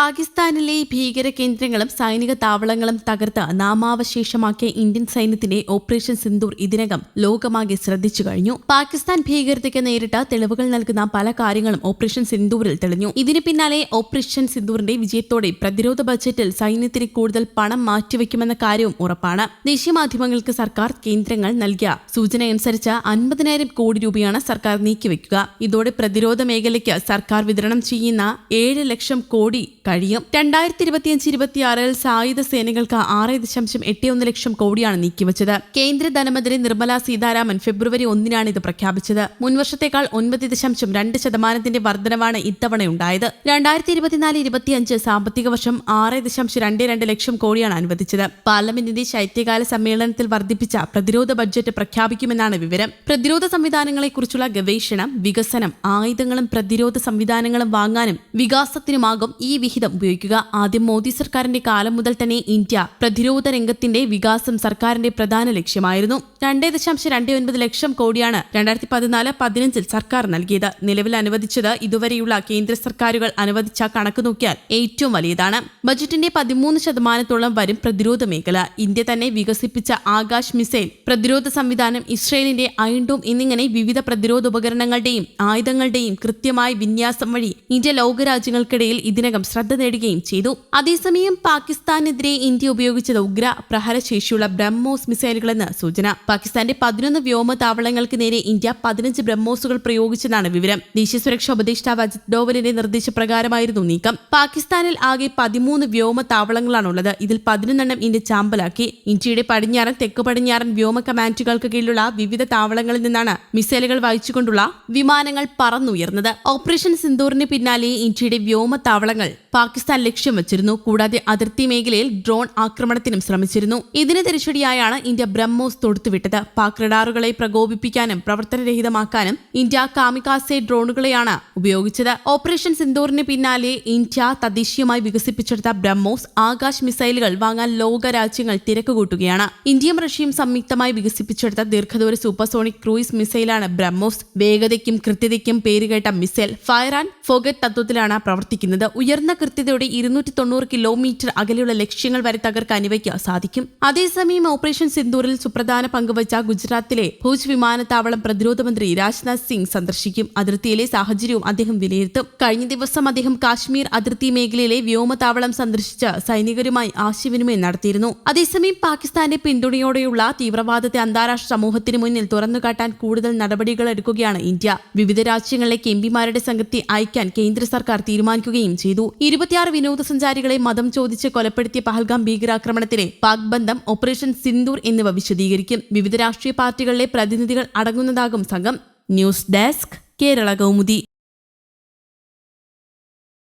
പാകിസ്ഥാനിലെ ഭീകര കേന്ദ്രങ്ങളും സൈനിക താവളങ്ങളും തകർത്ത് നാമാവശേഷമാക്കിയ ഇന്ത്യൻ സൈന്യത്തിന്റെ ഓപ്പറേഷൻ സിന്ദൂർ ഇതിനകം ലോകമാകെ ശ്രദ്ധിച്ചു കഴിഞ്ഞു. പാകിസ്ഥാൻ ഭീകരതയ്ക്ക് നേരിട്ട തെളിവുകൾ നൽകുന്ന പല കാര്യങ്ങളും ഓപ്പറേഷൻ സിന്ദൂരിൽ തെളിഞ്ഞു. ഇതിന് പിന്നാലെ ഓപ്പറേഷൻ സിന്ദൂറിന്റെ വിജയത്തോടെ പ്രതിരോധ ബജറ്റിൽ സൈന്യത്തിന് കൂടുതൽ പണം മാറ്റിവെക്കുമെന്ന കാര്യവും ഉറപ്പാണ്. ദേശീയ മാധ്യമങ്ങൾക്ക് സർക്കാർ കേന്ദ്രങ്ങൾ നൽകിയ സൂചനയനുസരിച്ച് അൻപതിനായിരം കോടി രൂപയാണ് സർക്കാർ നീക്കിവെക്കുക. ഇതോടെ പ്രതിരോധ മേഖലയ്ക്ക് സർക്കാർ വിതരണം ചെയ്യുന്ന ഏഴ് ലക്ഷം കോടി കഴിയും. രണ്ടായിരത്തി ഇരുപത്തിയഞ്ച് ഇരുപത്തിയാറിൽ സായുധ സേനകൾക്ക് ആറ് ദശാംശം എട്ട് ഒന്ന് ലക്ഷം കോടിയാണ് നീക്കിവച്ചത്. കേന്ദ്ര ധനമന്ത്രി നിർമ്മല സീതാരാമൻ ഫെബ്രുവരി ഒന്നിനാണ് ഇത് പ്രഖ്യാപിച്ചത്. മുൻവർഷത്തേക്കാൾ ഒൻപത് ദശാംശം രണ്ട് ശതമാനത്തിന്റെ വർധനവാണ് ഇത്തവണയുണ്ടായത്. രണ്ടായിരത്തി ഇരുപത്തിനാല് ഇരുപത്തിയഞ്ച് സാമ്പത്തിക വർഷം ആറ് ദശാംശം രണ്ട് രണ്ട് ലക്ഷം കോടിയാണ് അനുവദിച്ചത്. പാർലമെന്റിന്റെ ശൈത്യകാല സമ്മേളനത്തിൽ വർദ്ധിപ്പിച്ച പ്രതിരോധ ബഡ്ജറ്റ് പ്രഖ്യാപിക്കുമെന്നാണ് വിവരം. പ്രതിരോധ സംവിധാനങ്ങളെക്കുറിച്ചുള്ള ഗവേഷണം വികസനം ആയുധങ്ങളും പ്രതിരോധ സംവിധാനങ്ങളും വാങ്ങാനും വികാസത്തിനുമാകും ഈ വിഹിതം ഉപയോഗിക്കുക. ആദ്യം മോദി സർക്കാരിന്റെ കാലം മുതൽ തന്നെ ഇന്ത്യ പ്രതിരോധ രംഗത്തിന്റെ വികാസം സർക്കാരിന്റെ പ്രധാന ലക്ഷ്യമായിരുന്നു. രണ്ടേ ദശാംശം രണ്ടേ ഒൻപത് ലക്ഷം കോടിയാണ് രണ്ടായിരത്തി പതിനാല് പതിനഞ്ചിൽ സർക്കാർ നൽകിയത്. നിലവിൽ അനുവദിച്ചത് ഇതുവരെയുള്ള കേന്ദ്ര സർക്കാരുകൾ അനുവദിച്ച കണക്ക് നോക്കിയാൽ ഏറ്റവും വലിയതാണ്. ബജറ്റിന്റെ പതിമൂന്ന് ശതമാനത്തോളം വരും പ്രതിരോധ മേഖല. ഇന്ത്യ തന്നെ വികസിപ്പിച്ച ആകാശ് മിസൈൽ പ്രതിരോധ സംവിധാനം ഇസ്രയേലിന്റെ അയൺഡോം എന്നിങ്ങനെ വിവിധ പ്രതിരോധ ഉപകരണങ്ങളുടെയും ആയുധങ്ങളുടെയും കൃത്യമായ വിന്യാസം വഴി ഇന്ത്യ ലോകരാജ്യങ്ങൾക്കിടയിൽ ഇതിനകം ശ്രദ്ധ നേടുകയും ചെയ്തു. അതേസമയം പാകിസ്ഥാനെതിരെ ഇന്ത്യ ഉപയോഗിച്ചത് ഉഗ്ര പ്രഹരശേഷിയുള്ള ബ്രഹ്മോസ് മിസൈലുകളെന്ന് സൂചന. പാകിസ്ഥാന്റെ പതിനൊന്ന് വ്യോമതാവളങ്ങൾക്ക് നേരെ ഇന്ത്യ പതിനഞ്ച് ബ്രഹ്മോസുകൾ പ്രയോഗിച്ചെന്നാണ് വിവരം. ദേശീയ സുരക്ഷാ ഉപദേഷ്ടാവ് അജിത് ഡോവലിന്റെ നിർദ്ദേശപ്രകാരമായിരുന്നു നീക്കം. പാകിസ്ഥാനിൽ ആകെ പതിമൂന്ന് വ്യോമ താവളങ്ങളാണുള്ളത് ഇതിൽ പതിനൊന്നെണ്ണം ഇന്ത്യ ചാമ്പലാക്കി. ഇന്ത്യയുടെ പടിഞ്ഞാറൻ തെക്ക് പടിഞ്ഞാറൻ വ്യോമ കമാൻഡുകൾക്ക് കീഴിലുള്ള വിവിധ താവളങ്ങളിൽ നിന്നാണ് മിസൈലുകൾ വായിച്ചുകൊണ്ടുള്ള വിമാനങ്ങൾ പറന്നുയർന്നത്. ഓപ്പറേഷൻ സിന്ദൂറിന് പിന്നാലെ ഇന്ത്യയുടെ വ്യോമ താവളങ്ങൾ പാകിസ്ഥാൻ ലക്ഷ്യം വെച്ചിരുന്നു. കൂടാതെ അതിർത്തി മേഖലയിൽ ഡ്രോൺ ആക്രമണത്തിനും ശ്രമിച്ചിരുന്നു. ഇതിന് തിരിച്ചടിയായാണ് ഇന്ത്യ ബ്രഹ്മോസ് തൊടുത്തുവിട്ടത്. പാക് റഡാറുകളെ പ്രകോപിപ്പിക്കാനും പ്രവർത്തനരഹിതമാക്കാനും ഇന്ത്യ കാമികാസെ ഡ്രോണുകളെയാണ് ഉപയോഗിച്ചത്. ഓപ്പറേഷൻ സിന്ദൂറിന് പിന്നാലെ ഇന്ത്യ തദ്ദേശീയമായി വികസിപ്പിച്ചെടുത്ത ബ്രഹ്മോസ് ആകാശ് മിസൈലുകൾ വാങ്ങാൻ ലോക രാജ്യങ്ങൾ തിരക്കുകൂട്ടുകയാണ്. ഇന്ത്യയും റഷ്യയും സംയുക്തമായി വികസിപ്പിച്ചെടുത്ത ദീർഘദൂര സൂപ്പർസോണിക് ക്രൂയിസ് മിസൈലാണ് ബ്രഹ്മോസ് വേഗതയ്ക്കും കൃത്യതയ്ക്കും പേരുകേട്ട മിസൈൽ ഫയർ ആൻഡ് ഫോഗറ്റ് തത്വത്തിലാണ് പ്രവർത്തിക്കുന്നത്. ഉയർന്ന കൃത്യതയോടെ ഇരുന്നൂറ്റി തൊണ്ണൂറ് കിലോമീറ്റർ അകലെയുള്ള ലക്ഷ്യങ്ങൾ വരെ തകർക്കാൻ ഇവയ്ക്ക് സാധിക്കും. അതേസമയം ഓപ്പറേഷൻ സിന്ദൂറിൽ സുപ്രധാന പങ്കുവച്ച ഗുജറാത്തിലെ ഭൂജ് വിമാനത്താവളം പ്രതിരോധ മന്ത്രി രാജ്നാഥ് സിംഗ് സന്ദർശിക്കും. അതിർത്തിയിലെ സാഹചര്യവും അദ്ദേഹം വിലയിരുത്തും. കഴിഞ്ഞ ദിവസം അദ്ദേഹം കാശ്മീർ അതിർത്തി മേഖലയിലെ വ്യോമതാവളം സന്ദർശിച്ച് സൈനികരുമായി ആശയവിനിമയം നടത്തിയിരുന്നു. അതേസമയം പാകിസ്ഥാന്റെ പിന്തുണയോടെയുള്ള തീവ്രവാദത്തെ അന്താരാഷ്ട്ര സമൂഹത്തിന് മുന്നിൽ തുറന്നുകാട്ടാൻ കൂടുതൽ നടപടികൾ എടുക്കുകയാണ് ഇന്ത്യ. വിവിധ രാജ്യങ്ങളിലേക്ക് എംപിമാരുടെ സംഘത്തെ അയക്കാൻ കേന്ദ്ര സർക്കാർ തീരുമാനിക്കുകയും ചെയ്തു. ഇരുപത്തിയാറ് വിനോദസഞ്ചാരികളെ മതം ചോദിച്ച് കൊലപ്പെടുത്തിയ പഹൽഗാം ഭീകരാക്രമണത്തിലെ പാക് ബന്ധം ഓപ്പറേഷൻ സിന്ദൂർ എന്നിവ വിശദീകരിക്കും. വിവിധ രാഷ്ട്രീയ പാർട്ടികളിലെ പ്രതിനിധികൾ അടങ്ങുന്നതാകും സംഘം. News desk Kerala Kaumudi.